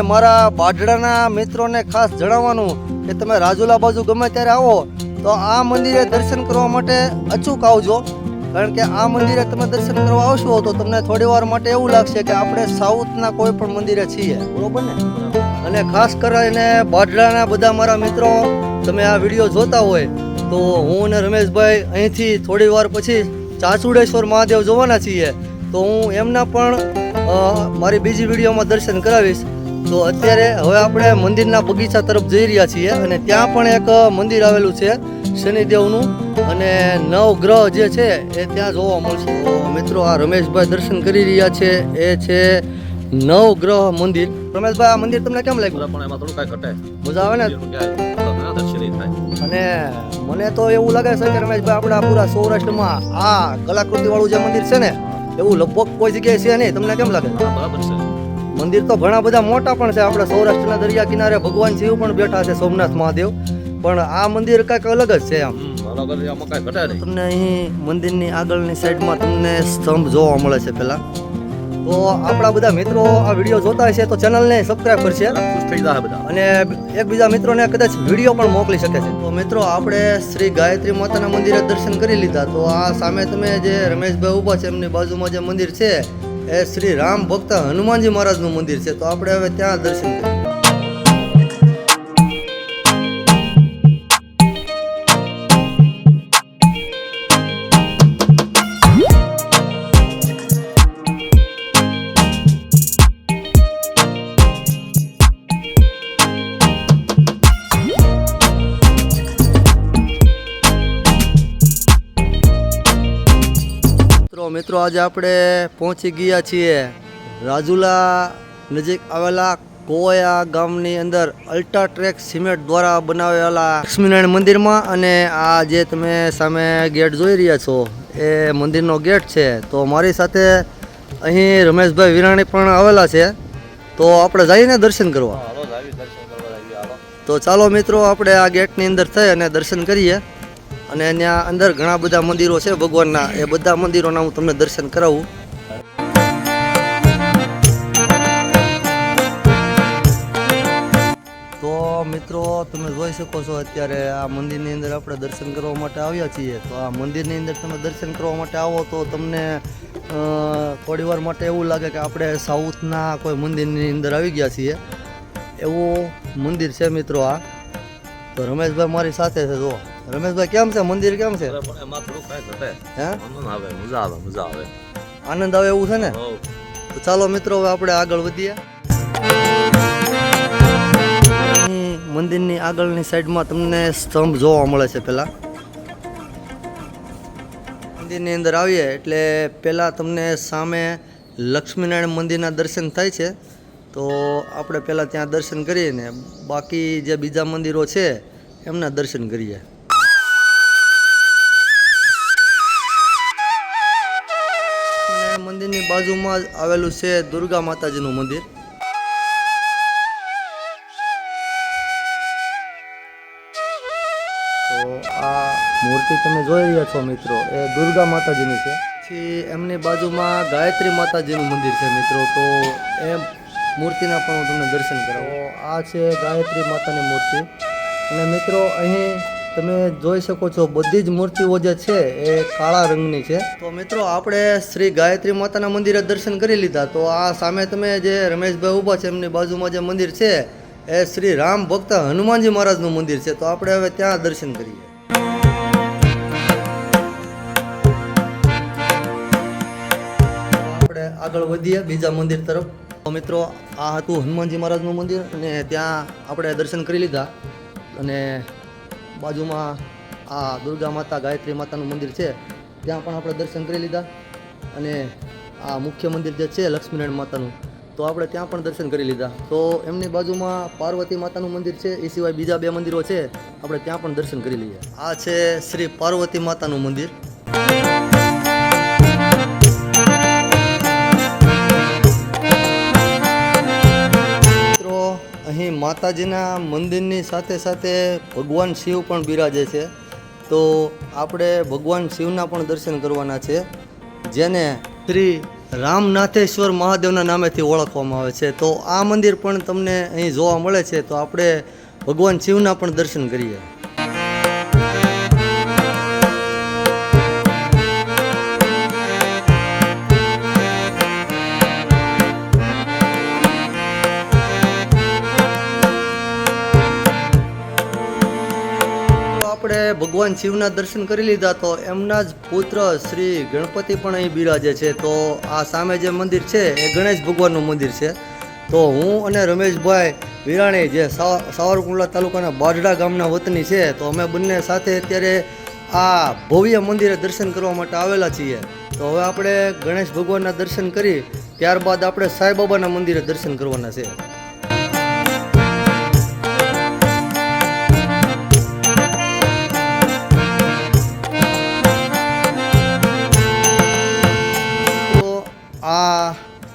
મારા બાઢડાના મિત્રોને ખાસ જણાવવાનું કે તમે રાજુલા બાજુ ગમે ત્યારે આવો, તો આ મંદિરે દર્શન કરવા માટે અચૂક આવજો. કારણ કે આ મંદિરે તમે દર્શન કરવા આવશો, તો તમને થોડી વાર માટે એવું લાગશે કે આપણે સાઉથના કોઈ પણ મંદિરે છીએ. બરોબર ને? અને ખાસ કરીને બાઢડાના બધા મારા મિત્રો, તમે આ વીડિયો જોતા હોય, તો હું અને રમેશભાઈ અહીંથી થોડી વાર પછી ચાચુડેશ્વર મહાદેવ જોવાના છીએ. તો હું એમના પણ મારી બીજી વિડીયોમાં દર્શન કરાવીશ. તો અત્યારે હવે આપણે મંદિરના બગીચા તરફ જઈ રહ્યા છીએ અને ત્યાં પણ એક મંદિર આવેલું છે શનિદેવનું. અને નવગ્રહ જે છે એ ત્યાં જોવા મળશે. મિત્રો આ રમેશભાઈ દર્શન કરી રહ્યા છે. એ છે નવગ્રહ મંદિર. રમેશભાઈ આ મંદિર તમને કેમ લાગ્યું? પણ એમાં થોડું કાંઈ ઘટે. મજા આવે ને? અને મને તો એવું લાગે છે કે રમેશભાઈ આપણા પૂરા સૌરાષ્ટ્રમાં આ કલાકૃતિ વાળું જે મંદિર છે ને એવું લગભગ કોઈ જગ્યાએ છે નહીં. તમને કેમ લાગે? બરાબર છે. મંદિર તો ઘણા બધા મોટા પણ છે. આપણા સૌરાષ્ટ્રના દરિયા કિનારે ભગવાન શિવ પણ બેઠા છે સોમનાથ મહાદેવ. પણ આ મંદિર કંઈક અલગ જ છે આમ તમને અહીં મંદિરની આગળની સાઈડમાં તમને સ્તંભ જોવા મળે છે પેલા તો આપણા બધા મિત્રો આ વીડિયો જોતા હશે તો ચેનલને સબસ્ક્રાઈબ કરશે. અને એકબીજા મિત્રોને કદાચ વીડિયો પણ મોકલી શકે છે. તો મિત્રો આપણે શ્રી ગાયત્રી માતાના મંદિરે દર્શન કરી લીધા. તો આ સામે તમે જે રમેશભાઈ ઊભા છે એમની બાજુમાં જે મંદિર છે એ શ્રી રામ ભક્ત હનુમાનજી મહારાજનું મંદિર છે તો આપણે હવે ત્યાં દર્શન કરીએ. મિત્રો મિત્રો આજે આપણે પહોંચી ગયા છીએ રાજુલા નજીક આવેલા કોયા ગામની અંદર અલ્ટ્રા ટ્રેક સિમેન્ટ દ્વારા બનાવેલા લક્ષ્મીનારાયણ મંદિરમાં અને આ જે તમે સામે ગેટ જોઈ રહ્યા છો એ મંદિરનો ગેટ છે. તો મારી સાથે અહીં રમેશભાઈ વિરાણી પણ આવેલા છે. તો આપણે જઈને દર્શન કરવા. હાલો જ આવી દર્શન કરવા તો ચાલો મિત્રો આપણે આ ગેટની અંદર થઈ અને દર્શન કરીએ. અને ત્યાં અંદર ઘણા બધા મંદિરો છે ભગવાનના. એ બધા મંદિરોના હું તમને દર્શન કરાવું. તો મિત્રો, તમે જોઈ શકો છો અત્યારે આ મંદિરની અંદર આપણે દર્શન કરવા માટે આવ્યા છીએ. તો આ મંદિરની અંદર તમે દર્શન કરવા માટે આવો તો તમને થોડી વાર માટે એવું લાગે કે આપણે સાઉથના કોઈ મંદિરની અંદર આવી ગયા છીએ. એવું મંદિર છે મિત્રો આ. તો રમેશભાઈ મારી સાથે છે જો રમેશભાઈ કેમ છે? મંદિર કેમ છે? એમાં થોડું કાંઈ ઘટે. હે? આનંદ આવે મજા આવે મજા આવે. આનંદ આવે એવું છે ને? તો ચાલો મિત્રો હવે આપણે આગળ વધીએ. મંદિરની આગળની સાઈડમાં તમને સ્તંભ જોવા મળે છે પહેલાં. મંદિરની અંદર આવીએ એટલે પહેલાં તમને સામે લક્ષ્મીનારાયણ મંદિરના દર્શન થાય છે. તો આપણે પહેલાં ત્યાં દર્શન કરીએ ને બાકી જે બીજા મંદિરો છે એમના દર્શન કરીએ. મંદિરની બાજુમાં જ આવેલું છે દુર્ગા માતાજીનું મંદિર. તો આ મૂર્તિ તમે જોઈ રહ્યા છો મિત્રો એ દુર્ગા માતાજીની છે. પછી એમની બાજુમાં ગાયત્રી માતાજીનું મંદિર છે મિત્રો તો એ મૂર્તિના પણ હું તમને દર્શન કરાવું. આ છે ગાયત્રી માતાની મૂર્તિ. અને મિત્રો અહીં તમે જોઈ શકો છો, બધી જ મૂર્તિઓ જે છે એ કાળા રંગની છે. તો મિત્રો, આપણે શ્રી ગાયત્રી માતાના મંદિરે દર્શન કરી લીધા. તો આ સામે તમે જે રમેશભાઈ ઊભા છે, એમની બાજુમાં જે મંદિર છે, એ શ્રી રામ ભક્ત હનુમાનજી મહારાજનું મંદિર છે. તો આપણે હવે ત્યાં દર્શન કરીએ. આપણે આગળ વધીએ બીજા મંદિર તરફ. તો મિત્રો, આ હતું હનુમાનજી મહારાજનું મંદિર અને ત્યાં આપણે દર્શન કરી લીધા. અને બાજુમાં આ દુર્ગા માતા ગાયત્રી માતાનું મંદિર છે. ત્યાં પણ આપણે દર્શન કરી લીધા અને આ મુખ્ય મંદિર જે છે લક્ષ્મીનારાયણ માતાનું, તો આપણે ત્યાં પણ દર્શન કરી લીધા. તો એમની બાજુમાં પાર્વતી માતાનું મંદિર છે, એ સિવાય બીજા બે મંદિરો છે, આપણે ત્યાં પણ દર્શન કરી લઈએ. આ છે શ્રી પાર્વતી માતાનું મંદિર. માતાજીના મંદિરની સાથે સાથે ભગવાન શિવ પણ બિરાજે છે. તો આપણે ભગવાન શિવના પણ દર્શન કરવાના છે, જેને શ્રી રામનાથેશ્વર મહાદેવના નામેથી ઓળખવામાં આવે છે. તો આ મંદિર પણ તમને અહીં જોવા મળે છે. તો આપણે ભગવાન શિવના પણ દર્શન કરીએ. આપણે ભગવાન શિવના દર્શન કરી લીધા તો એમના જ પુત્ર શ્રી ગણપતિ પણ અહીં બિરાજે છે. તો આ સામે જે મંદિર છે એ ગણેશ ભગવાનનું મંદિર છે. તો હું અને રમેશભાઈ વિરાણી જે સાવરકુંડલા તાલુકાના બાજડા ગામના વતની છે, તો અમે બંને સાથે અત્યારે આ ભવ્ય મંદિરે દર્શન કરવા માટે આવેલા છીએ. તો હવે આપણે ગણેશ ભગવાનના દર્શન કરી ત્યારબાદ આપણે સાંઈબાબાના મંદિરે દર્શન કરવાના છે.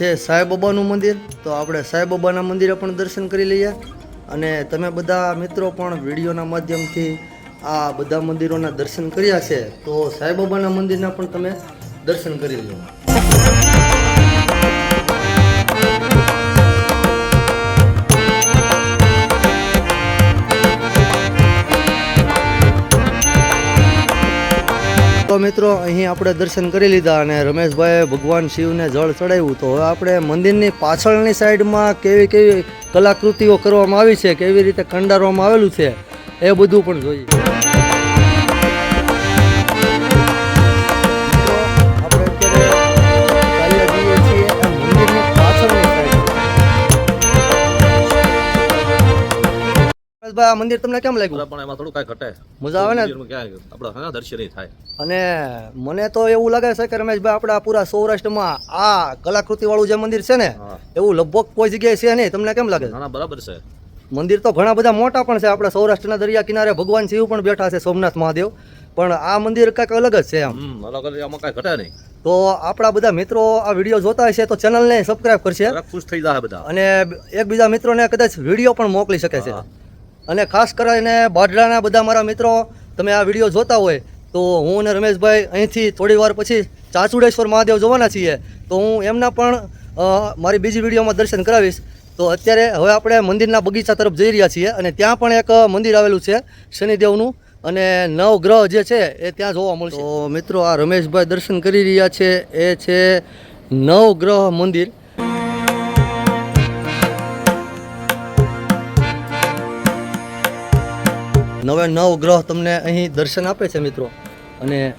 છે સાંઈબાબાનું મંદિર, તો આપણે સાંઈબાબાના મંદિરે પણ દર્શન કરી લઈએ. અને તમે બધા મિત્રો પણ વિડીયોના માધ્યમથી આ બધા મંદિરોના દર્શન કર્યા છે, તો સાંઈબાબાના મંદિરના પણ તમે દર્શન કરી લો. તો મિત્રો, અહીં આપણે દર્શન કરી લીધા અને રમેશભાઈએ ભગવાન શિવને જળ ચડાવ્યું. તો હવે આપણે મંદિરની પાછળની સાઈડમાં કેવી કેવી કલાકૃતિઓ કરવામાં આવી છે, કેવી રીતે કંડારવામાં આવેલું છે, એ બધું પણ જોઈએ. આ મંદિર તમને કેમ લાગ્યું? પણ એમાં થોડું કાંઈ ઘટે. મજા આવે ને? મંદિરમાં ક્યાં આપણે ઘણા દર્શન થાય. અને મને તો એવું લાગે છે કે રમેશભાઈ આપણા પૂરા સૌરાષ્ટ્રમાં આ કલાકૃતિ વાળું જે મંદિર છે ને એવું લગભગ કોઈ જગ્યાએ છે નહીં. તમને કેમ લાગે? ના બરાબર છે. મંદિર તો ઘણા બધા મોટા પણ છે. આપણા સૌરાષ્ટ્રના દરિયા કિનારે ભગવાન શિવ પણ બેઠા છે સોમનાથ મહાદેવ. પણ આ મંદિર કંઈક અલગ જ છે એમ. અલગ આમાં કાંઈ ઘટે નહીં. તો આપણા બધા મિત્રો આ વીડિયો જોતા હશે તો ચેનલને સબસ્ક્રાઇબ કરશે. ખુશ થઈ જાય બધા. અને એકબીજા મિત્રોને કદાચ વીડિયો પણ મોકલી શકે છે. હા. અને ખાસ કરીને બાઢડાના બધા મારા મિત્રો, તમે આ વીડિયો જોતા હોય, તો હું અને રમેશભાઈ અહીંથી થોડી વાર પછી ચાચુડેશ્વર મહાદેવ જોવાના છીએ. તો હું એમના પણ મારી બીજી વિડીયોમાં દર્શન કરાવીશ. તો અત્યારે હવે આપણે મંદિરના બગીચા તરફ જઈ રહ્યા છીએ અને ત્યાં પણ એક મંદિર આવેલું છે શનિદેવનું. અને નવ ગ્રહ જે છે એ ત્યાં જોવા મળશે. મિત્રો આ રમેશભાઈ દર્શન કરી રહ્યા છે. એ છે નવ ગ્રહ મંદિર. નવે નવ ગ્રહ તમને અહીં દર્શન આપે છે મિત્રો. અને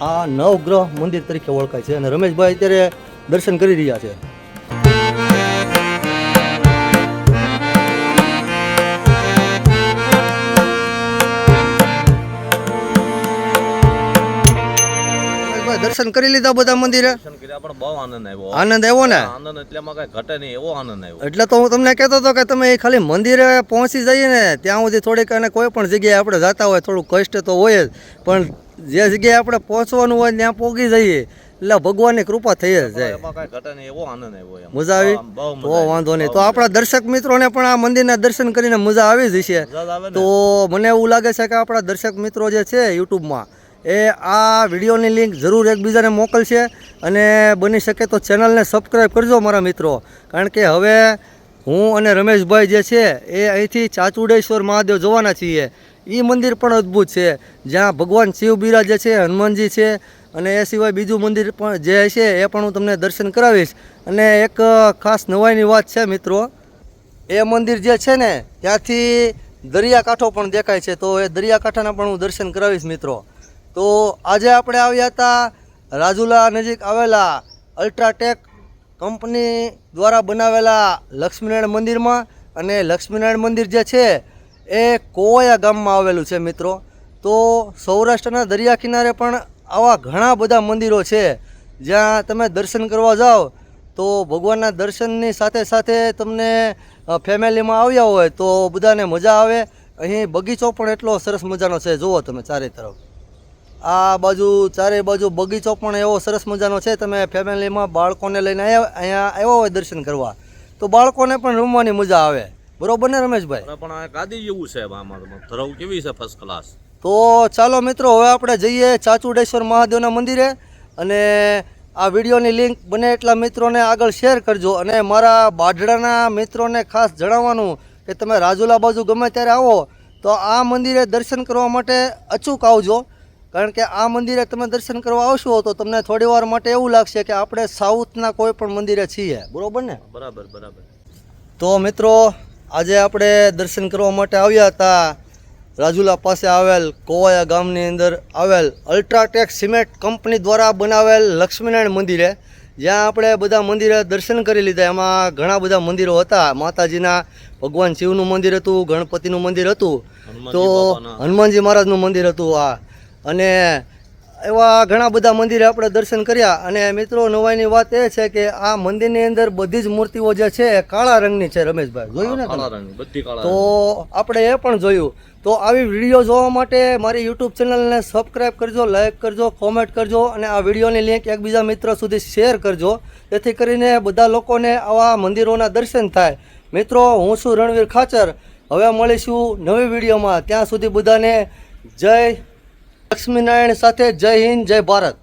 આ નવ ગ્રહ મંદિર તરીકે ઓળખાય છે. અને રમેશભાઈ અત્યારે દર્શન કરી રહ્યા છે. દર્શન કરી લીધા બધા મંદિરે? પણ બહુ આનંદ આવ્યો. આનંદ આવ્યો ને? આનંદ એટલે ઘટે નહીં એવો આનંદ આવ્યો. એટલે તો હું તમને કહેતો હતો કે તમે ખાલી મંદિરે પહોંચી જઈએ ને ત્યાં સુધી થોડીક અને કોઈ પણ જગ્યાએ આપણે જતા હોય થોડું કષ્ટ તો હોય જ પણ જે જગ્યાએ આપણે પહોંચવાનું હોય ત્યાં પહોંચી જઈએ એટલે ભગવાનની કૃપા થઈ જ જાય. એમાં કાંઈ ઘટે નહીં એવો આનંદ આવ્યો મજા આવી? બહુ. વાંધો નહીં. તો આપણા દર્શક મિત્રોને પણ આ મંદિરના દર્શન કરીને મજા આવી જ હશે. મજા જ આવે ને. તો મને એવું લાગે છે કે આપણા દર્શક મિત્રો જે છે યુટ્યુબમાં એ આ વિડીયોની લિંક જરૂર એકબીજાને મોકલશે અને બની શકે તો ચેનલને સબસ્ક્રાઈબ કરજો મારા મિત્રો. કારણ કે હવે હું અને રમેશભાઈ જે છે એ અહીંથી ચાચુડેશ્વર મહાદેવ જોવાના છીએ. એ મંદિર પણ અદ્ભુત છે. જ્યાં ભગવાન શિવ બિરાજે છે, હનુમાનજી છે અને એ સિવાય બીજું મંદિર પણ જે છે એ પણ હું તમને દર્શન કરાવીશ. અને એક ખાસ નવાઈની વાત છે મિત્રો. એ મંદિર જે છે ને ત્યાંથી દરિયાકાંઠો પણ દેખાય છે. તો એ દરિયાકાંઠાના પણ હું દર્શન કરાવીશ મિત્રો. તો આજે આપણે આવ્યા હતા રાજુલા નજીક આવેલા અલ્ટ્રાટેક કંપની દ્વારા બનાવેલા લક્ષ્મીનારાયણ મંદિરમાં. અને લક્ષ્મીનારાયણ મંદિર જે છે એ કોવાયા ગામમાં આવેલું છે મિત્રો. તો સૌરાષ્ટ્રના દરિયા કિનારે પણ આવા ઘણા બધા મંદિરો છે. જ્યાં તમે દર્શન કરવા જાઓ, તો ભગવાનના દર્શનની સાથે સાથે તમને ફેમિલીમાં આવ્યા હોય તો બધાને મજા આવે. અહીં બગીચો પણ એટલો સરસ મજાનો છે. જુઓ તમે ચારે તરફ. આ બાજુ ચારે બાજુ બગીચો પણ એવો સરસ મજાનો છે. તમે ફેમિલીમાં બાળકોને લઈને અહીંયા આવ્યા હોય દર્શન કરવા તો બાળકોને પણ રમવાની મજા આવે. બરોબર ને રમેશભાઈ? પણ ગાદી જેવું છે આમાં. ધરવ કેવી છે ફર્સ્ટ ક્લાસ તો ચાલો મિત્રો હવે આપણે જઈએ ચાચુડેશ્વર મહાદેવના મંદિરે અને આ વિડીયોની લિંક બને એટલા મિત્રોને આગળ શેર કરજો અને મારા બાઢડાના મિત્રોને ખાસ જણાવવાનું કે તમે રાજુલા બાજુ ગમે ત્યારે આવો તો આ મંદિરે દર્શન કરવા માટે અચૂક આવજો. કારણ કે આ મંદિરે તમે દર્શન કરવા આવશો તો તમને થોડી વાર માટે એવું લાગશે કે આપણે સાઉથના કોઈ પણ મંદિરે છીએ. બરોબર ને? બરાબર બરાબર. તો મિત્રો આજે આપણે દર્શન કરવા માટે આવ્યા હતા રાજુલા પાસે આવેલ કોવાયા ગામની અંદર આવેલ અલ્ટ્રાટેક સિમેન્ટ કંપની દ્વારા બનાવેલ લક્ષ્મીનારાયણ મંદિરે. જ્યાં આપણે બધા મંદિરે દર્શન કરી લીધા. એમાં ઘણા બધા મંદિરો હતા. માતાજીના ભગવાન શિવનું મંદિર હતું ગણપતિનું મંદિર હતું. તો હનુમાનજી મહારાજનું મંદિર હતું આ. અને એવા ઘણા બધા મંદિરે આપણે દર્શન કર્યા. અને મિત્રો નવાઈની વાત એ છે કે આ મંદિરની અંદર બધી જ મૂર્તિઓ જે છે એ કાળા રંગની છે રમેશભાઈ. જોયું ને કાળા રંગ બધી કાળા તો આપણે એ પણ જોયું. તો આવી વીડિયો જોવા માટે મારી યુટ્યુબ ચેનલને સબસ્ક્રાઈબ કરજો લાઈક કરજો કોમેન્ટ કરજો અને આ વિડીયોની લિંક એકબીજા મિત્ર સુધી શેર કરજો. જેથી કરીને બધા લોકોને આવા મંદિરોના દર્શન થાય. મિત્રો હું છું રણવીર ખાચર. હવે મળીશું નવી વિડીયોમાં. ત્યાં સુધી બધાને જય લક્ષ્મીનારાયણ સાથે જય હિન્દ જય ભારત.